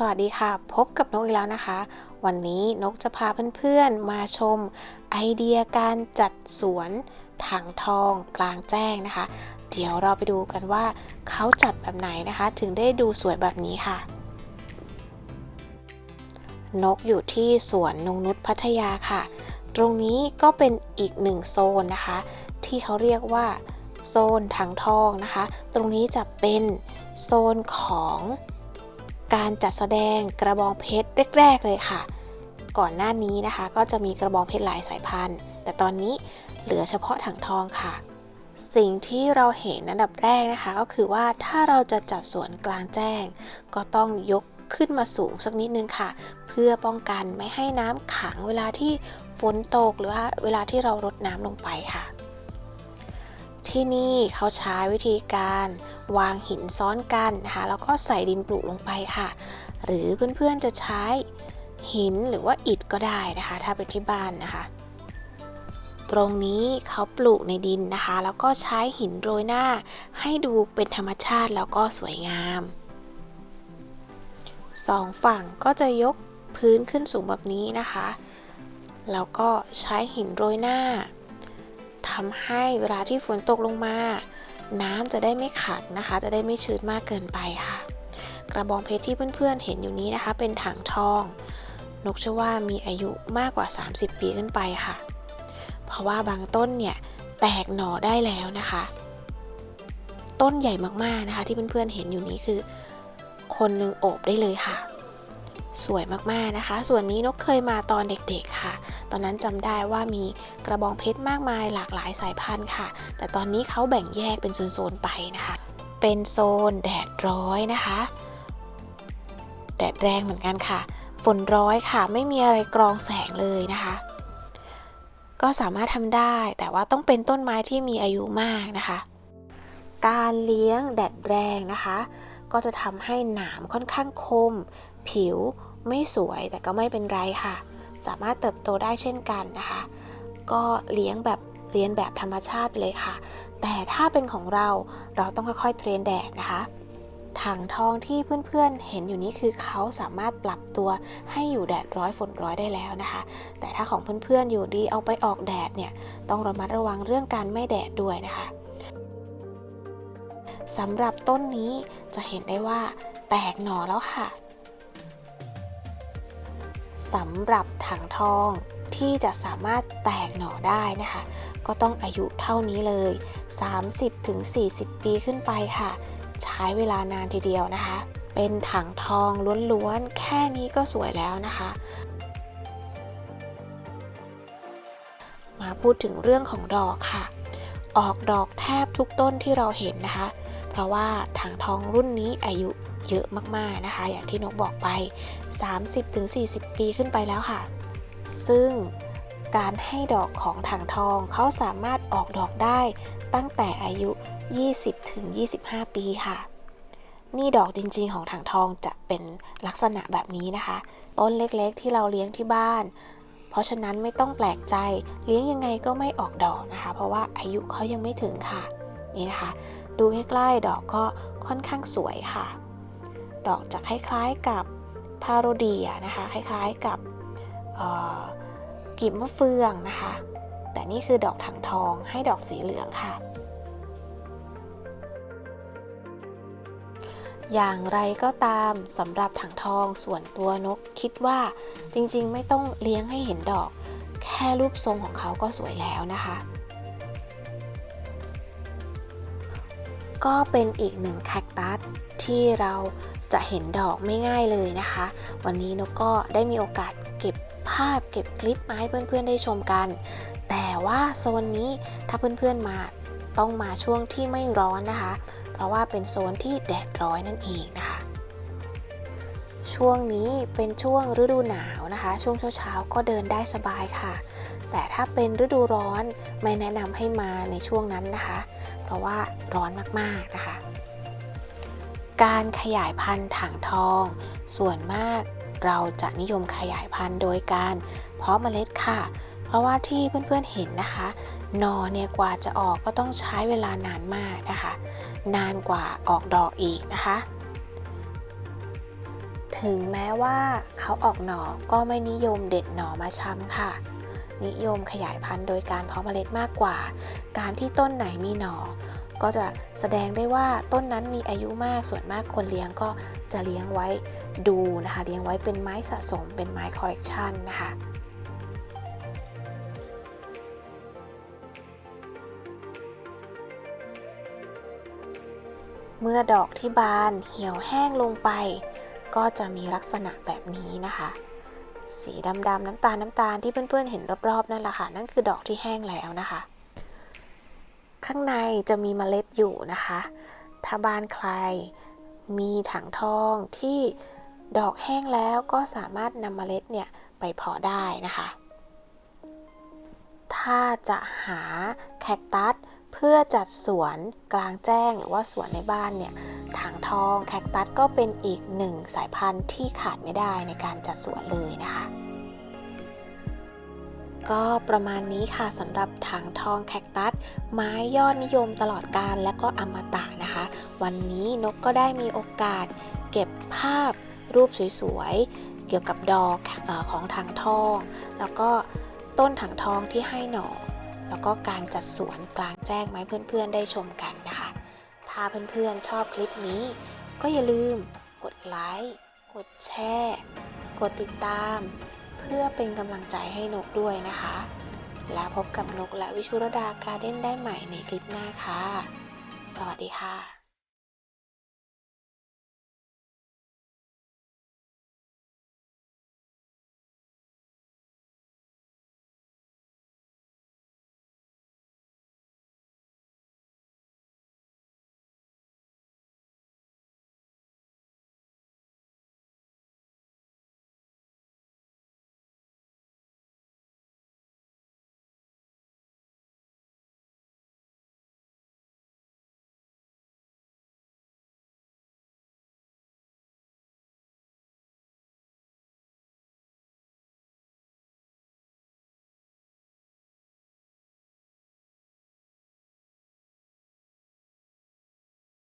สวัสดีค่ะ พบกับนกอีกแล้วนะคะ วันนี้นกจะพาเพื่อนๆมาชมไอเดียการจัดสวนถังทองกลางแจ้งนะคะ เดี๋ยวเราไปดูกันว่าเขาจัดแบบไหนนะคะ ถึงได้ดูสวยแบบนี้ค่ะ นกอยู่ที่สวนนงนุษพัทยาค่ะ ตรงนี้ก็เป็นอีกหนึ่งโซนนะคะ ที่เขาเรียกว่าโซนถังทองนะคะ ตรงนี้จะเป็นโซนของ การจัดแสดงกระบองเพชรแรก ๆ เลยค่ะ ก่อนหน้านี้นะคะ ก็จะมีกระบองเพชรหลายสายพันธุ์ แต่ตอนนี้เหลือเฉพาะถังทองค่ะ สิ่งที่เราเห็นอันดับแรกนะคะ ก็คือว่าถ้าเราจะจัดสวนกลางแจ้ง ก็ต้องยกขึ้นมาสูงสักนิดนึงค่ะ เพื่อป้องกันไม่ให้น้ำขังเวลาที่ฝนตกหรือว่าเวลาที่เรารดน้ำลงไปค่ะ ที่นี่เขาใช้วิธีการวางหินซ้อนกันนะคะแล้วก็ใส่ดินปลูกลงไปค่ะ หรือเพื่อนๆจะใช้หินหรือว่าอิฐก็ได้นะคะ ถ้าเป็นที่บ้านนะคะ ตรงนี้เขาปลูกในดินนะคะ แล้วก็ใช้หินโรยหน้า ให้ดูเป็นธรรมชาติแล้วก็สวยงามสองฝั่งก็จะยกพื้นขึ้นสูงแบบนี้นะคะ แล้วก็ใช้หินโรยหน้า ทำให้เวลาที่ฝนตกลงมา น้ำจะได้ไม่ขังนะคะ จะได้ไม่ชื้นมากเกินไปค่ะ กระบองเพชรที่เพื่อนๆเห็นอยู่นี้นะคะ เป็นถังทอง นกเชื่อว่ามีอายุมากกว่า 30 ปีขึ้นไปค่ะ เพราะว่าบางต้นเนี่ยแตกหน่อได้แล้วนะคะ ต้นใหญ่มากๆนะคะ ที่เพื่อนๆเห็นอยู่นี้คือ คนหนึ่งโอบได้เลยค่ะ สวยมากๆนะคะ ส่วนนี้นกเคยมาตอนเด็กๆค่ะ ตอนนั้นจำได้ว่ามีกระบองเพชรมากมายหลากหลายสายพันธุ์ค่ะ แต่ตอนนี้เขาแบ่งแยกเป็นโซนๆไปนะคะ เป็นโซนแดดร้อยนะคะ แดดแรงเหมือนกันค่ะ ฝนร้อยค่ะ ไม่มีอะไรกรองแสงเลยนะคะ ก็สามารถทำได้แต่ว่าต้องเป็นต้นไม้ที่มีอายุมากนะคะ การเลี้ยงแดดแรงนะคะก็จะทำให้หนามค่อนข้างคม ผิว ไม่สวยแต่ก็ไม่เป็นไรค่ะ สามารถเติบโตได้เช่นกันนะคะ ก็เลี้ยงแบบเรียนแบบธรรมชาติไปเลยค่ะ แต่ถ้าเป็นของเราเราต้องค่อยๆเทรนแดดนะคะถังทองที่เพื่อนๆ เห็นอยู่นี้คือเขาสามารถปรับตัวให้อยู่แดดร้อยฝนร้อยได้แล้วนะคะ แต่ถ้าของเพื่อนๆ อยู่ดีเอาไปออกแดดเนี่ยต้องระมัดระวังเรื่องการไม่แดดด้วยนะคะสำหรับต้นนี้จะเห็นได้ว่าแตกหน่อแล้วค่ะ สำหรับถังทองที่จะสามารถแตกหน่อได้นะคะ ก็ต้องอายุเท่านี้เลย 30-40 ปีขึ้นไปค่ะ ใช้เวลานานทีเดียวนะคะ เป็นถังทองล้วนๆ แค่นี้ก็สวยแล้วนะคะ มาพูดถึงเรื่องของดอกค่ะ ออกดอกแทบทุกต้นที่เราเห็นนะคะ เพราะว่าถังทองรุ่นนี้อายุ เยอะมากๆนะคะ อย่างที่นกบอกไป 30-40 ปีขึ้นไปแล้วค่ะ ซึ่งการให้ดอกของถังทองเขาสามารถออกดอกได้ตั้งแต่อายุ 20-25 ปีค่ะนี่ดอกจริงๆของถังทองจะเป็นลักษณะแบบนี้นะคะ ต้นเล็กๆที่เราเลี้ยงที่บ้าน เพราะฉะนั้นไม่ต้องแปลกใจเลี้ยงยังไงก็ไม่ออกดอกนะคะ เพราะว่าอายุเขายังไม่ถึงค่ะ นี่นะคะ ดูใกล้ๆดอกก็ค่อนข้างสวยค่ะ ดอกจะคล้ายๆกับพาโรเดียนะคะ คล้ายๆกับกีบมะเฟืองนะคะ แต่นี่คือดอกถังทองให้ดอกสีเหลืองค่ะ อย่างไรก็ตามสำหรับถังทองส่วนตัวนกคิดว่าจริงๆ ไม่ต้องเลี้ยงให้เห็นดอก แค่รูปทรงของเขาก็สวยแล้วนะคะ ก็เป็นอีกหนึ่งแคคตัสที่เรา จะเห็นดอกไม่ง่ายเลยนะคะ วันนี้นกก็ได้มีโอกาสเก็บภาพเก็บคลิปมาให้เพื่อนๆได้ชมกัน แต่ว่าโซนนี้ถ้าเพื่อนๆมาต้องมาช่วงที่ไม่ร้อนนะคะ เพราะว่าเป็นโซนที่แดดร้อยนั่นเองนะคะ ช่วงนี้เป็นช่วงฤดูหนาวนะคะ ช่วงเช้าๆก็เดินได้สบายค่ะ แต่ถ้าเป็นฤดูร้อนไม่แนะนำให้มาในช่วงนั้นนะคะ เพราะว่าร้อนมากๆนะคะ การขยายพันธุ์ถังทอง ส่วนมากเราจะนิยมขยายพันธุ์โดยการเพาะเมล็ดค่ะ เพราะว่าที่เพื่อนๆเห็นนะคะหนอเนี่ยกว่าจะออกก็ต้องใช้เวลานานมากนะคะ นานกว่าออกดอกอีกนะคะ ถึงแม้ว่าเขาออกหน่อก็ไม่นิยมเด็ดหน่อมาช้ำค่ะ นิยมขยายพันธุ์โดยการเพาะเมล็ดมากกว่า การที่ต้นไหนมีหน่อ ก็จะแสดงได้ว่าต้นนั้นมีอายุมากส่วนมากคนเลี้ยงก็จะเลี้ยงไว้ดูนะคะ เลี้ยงไว้เป็นไม้สะสมเป็นไม้คอลเลกชันนะคะเมื่อดอกที่บานเหี่ยวแห้งลงไป ก็จะมีลักษณะแบบนี้นะคะ สีดำๆน้ำตาลน้ำตาลที่เพื่อนๆเห็นรอบๆนั่นแหละค่ะนั่นคือดอกที่แห้งแล้วนะคะ ข้างในจะมีเมล็ดอยู่นะคะ ถ้าบ้านใครมีถังทองที่ดอกแห้งแล้วก็สามารถนำเมล็ดเนี่ยไปเพาะได้นะคะ ถ้าจะหาแคคตัสเพื่อจัดสวนกลางแจ้งหรือว่าสวนในบ้านเนี่ยถังทองแคคตัสก็เป็นอีกหนึ่งสายพันธุ์ที่ขาดไม่ได้ในการจัดสวนเลยนะคะ ก็ประมาณนี้ค่ะสำหรับถังทองแคคตัส ไม้ยอดนิยมตลอดกาลและก็อมตะนะคะ วันนี้นกก็ได้มีโอกาส เก็บภาพรูปสวยๆ เกี่ยวกับดอกของถังทอง แล้วก็ต้นถังทองที่ให้หน่อ แล้วก็การจัดสวนกลางแจ้งมาให้เพื่อนๆ ได้ชมกันนะคะ ถ้าเพื่อนๆชอบคลิปนี้ ก็อย่าลืมกดไลค์ กดแชร์ กดติดตาม พื่อเป็นกำลังใจให้นกด้วยนะคะ แล้วพบกับนกและวิชุรดาการ์เด้นได้ใหม่ในคลิปหน้าค่ะ สวัสดีค่ะ